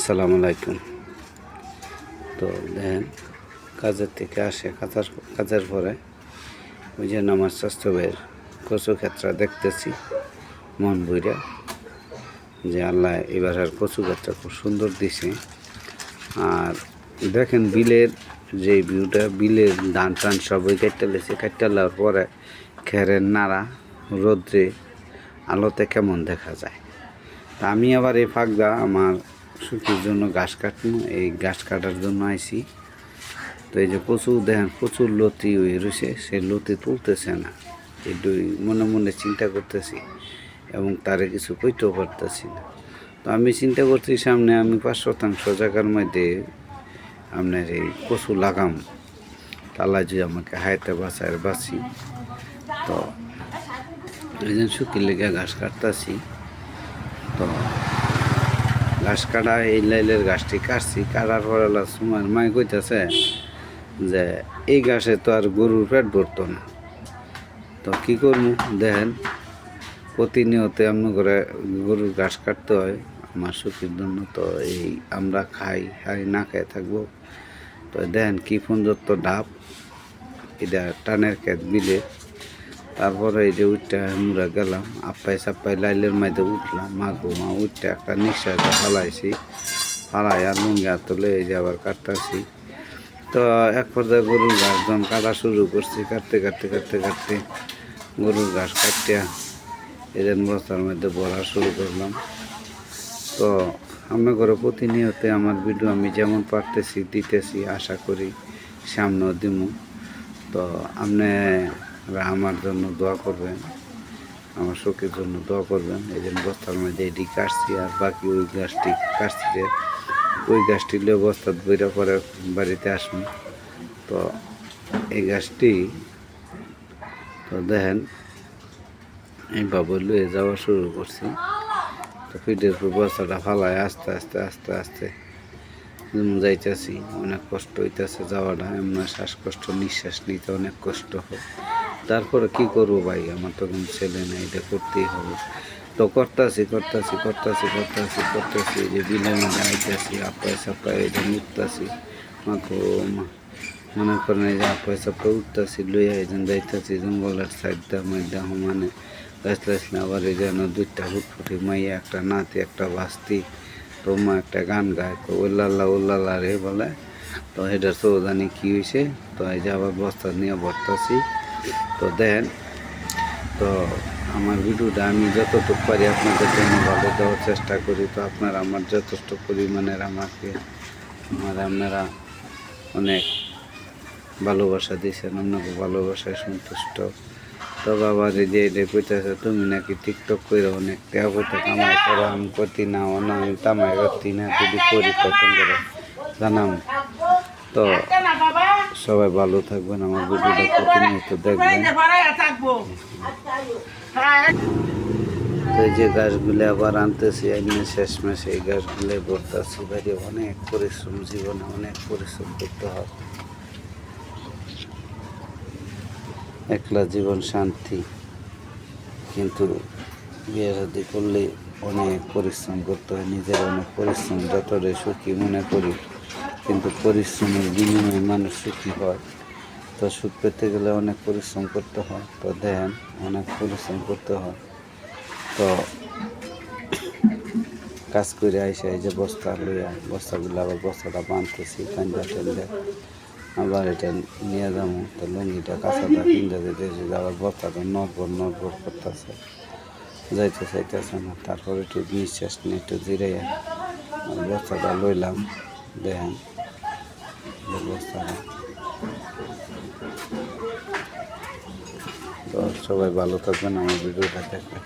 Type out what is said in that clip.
আসসালামু আলাইকুম। তো দেখেন, কাজের থেকে আসে, কাজার, কাজের পরে ওই যে নামাজ স্বাস্থ্যবের কচু ক্ষেত্রা দেখতেছি, মন বইরা, যে আল্লাহ এবার আর কচু ক্ষেত্রা খুব সুন্দর দিছে। আর দেখেন বিলের যে ভিউটা, বিলের ধান টান সবই কেটে লেছে কেটে নেওয়ার পরে খেরের নাড়া, রোদ্রে আলোতে কেমন দেখা যায়। তা আমি আবার এই ফাঁকদা আমার সুখের জন্য ঘাস কাটবো, এই ঘাস কাটার জন্য আইছি। তো এই যে প্রচুর দেখেন, প্রচুর লতি হয়ে রয়েছে সেই লতি তুলতেছে না। একটু মনে মনে চিন্তা করতেছি এবং তারে কিছু কইতেও পারতেছি না। তো আমি চিন্তা করছি সামনে আমি পাঁচ শতাংশ জায়গার মধ্যে আপনার এই কচু লাগাম। তালা যদি আমাকে হাইতে বাঁচায়, বাঁচি। তো এই যে শুকিয়ে লেগে ঘাস কাটতেছি। তো ঘাস কাটা, এই লাইলের গাছটি কাটছি, কাটার পরে সময় মাই কইতেছে যে, এই গাছে তো আর গরুর পেট ভরতো না। তো কি করব? দেখেন প্রতিনিয়ত এমন করে গরুর ঘাস কাটতে হয়, আমার সুখের জন্য তো এই আমরা খাই খাই, না খাই থাকব। তো দেখেন কি পর্যন্ত ডাব, এটা টানের ক্ষেত বিলে। তারপরে এই যে উঠটা আমরা গেলাম, আপ্পাই সাপ্পাই লাইলের মাঝে উঠলাম, মা মা উঠটা একটা নিঃশ্বাস ফালাইছি ফালাই আর লুঙ্গা তুলে এই যে আবার কাটতেছি। তো এক পর্যায়ে গরুর ঘাস যখন কাটা শুরু করছি, কাটতে কাটতে কাটতে কাটতে গরুর ঘাস কাটতে এদের বস্তার মধ্যে ভরা শুরু করলাম। তো আমি করে প্রতিনিয়ত আমার ভিডিও আমি যেমন পারতেছি, দিতেছি, আশা করি সামনেও দিমু। তো আপনারা আমার জন্য দোয়া করবেন, আমার শোকের জন্য দোয়া করবেন। এই জন্য বস্তার মধ্যে এটি কাটছি আর বাকি ওই গাছটি কাটছি যে, ওই গাছটি লিয়ে বস্তার বইরা পরে বাড়িতে আসুন। তো এই গাছটি তো দেখেন এইভাবে লয়ে যাওয়া শুরু করছি। তো পিঠের উপর বস্তাটা ফালায় আস্তে আস্তে আস্তে আস্তে। যাইতেছি, অনেক কষ্ট হইতেছে যাওয়াটা, এমন শ্বাসকষ্ট, নিঃশ্বাস নিতে অনেক কষ্ট হয়। তারপরে কি করব ভাই? আমার তো কোনো ছেলে নেই, এটা করতেই হবে। তো করতাছি করতাছি করতাছি করতাছি করতাছি যে বিলের মধ্যে আইতাছি আপায় সাপায় এই যে মুখতাছি মাখো মা, মনে করেন এই যে আপায় সাপায় উঠতাছি, লইয়া যে যাইতাছি জঙ্গলের সাইডটা মধ্যে মানে গাছ না আবার এই যেন দুইটা ফুটফুটি মাইয়া, একটা নাতি, একটা বাস্তি, তো মা একটা গান গায় তো উল্লাল্লা উল্লাল্লা রে বলে। তো এটা সৌদানি কি হয়েছে তো এই যে আবার বস্তা নিয়ে ভরতাছি। তো দেন, তো আমার ভিডিওটা আমি যতটুকু পারি আপনাদের জন্য ভালো দেওয়ার চেষ্টা করি। তো আপনারা আমার যথেষ্ট পরিমাণের আমাকে, আমার আপনারা অনেক ভালোবাসা দিয়েছেন, আপনাকে ভালোবাসায় সন্তুষ্ট। তো বাবা রে যে এটা কইতেছে, তুমি নাকি টিকটক করে অনেক টাকা পয়সা কামাই করো, আমি করতে না না আমি কামাই করতে না, যদি করি করে জানাম। তো সবাই ভালো থাকবেন, আমার ভিডিওটা প্রতিনিয়ত দেখবেন। যে গাছগুলো আবার আনতেছি এমনি মাসে এই গাছগুলো ভরতেছি। বাইরে অনেক পরিশ্রম, জীবনে অনেক পরিশ্রম করতে হয় একলা জীবন শান্তি, কিন্তু বিয়ে শাদি করলে অনেক পরিশ্রম করতে হয়, নিজের অনেক পরিশ্রম যতটাই সুখী মনে করি। কিন্তু পরিশ্রমের বিনিময়ে মানুষ সুখী হয়। তো সুখ পেতে গেলে অনেক পরিশ্রম করতে হয়। তো দেন, অনেক পরিশ্রম করতে হয়। তো কাজ করে আইসে এই যে বস্তা লইয়া, বস্তাগুলো আবার বস্তাটা বাঁধতেছি কান্দা টান্দা। আবার এটা নিয়ে যাব। তো লুঙ্গিটা কাঁচাটা কিনতে যেতেছি আবার বস্তাটা নড়বর নড়বর করতেছে। যাইতে চাইতেছে না। তারপর একটু নিঃশ্বাস নিয়ে একটু জিরাইয়া বস্তাটা লইলাম। দেখেন বস্তাটা তো সবাই ভালো থাকবেন আমার ভিডিওটা দেখবেন।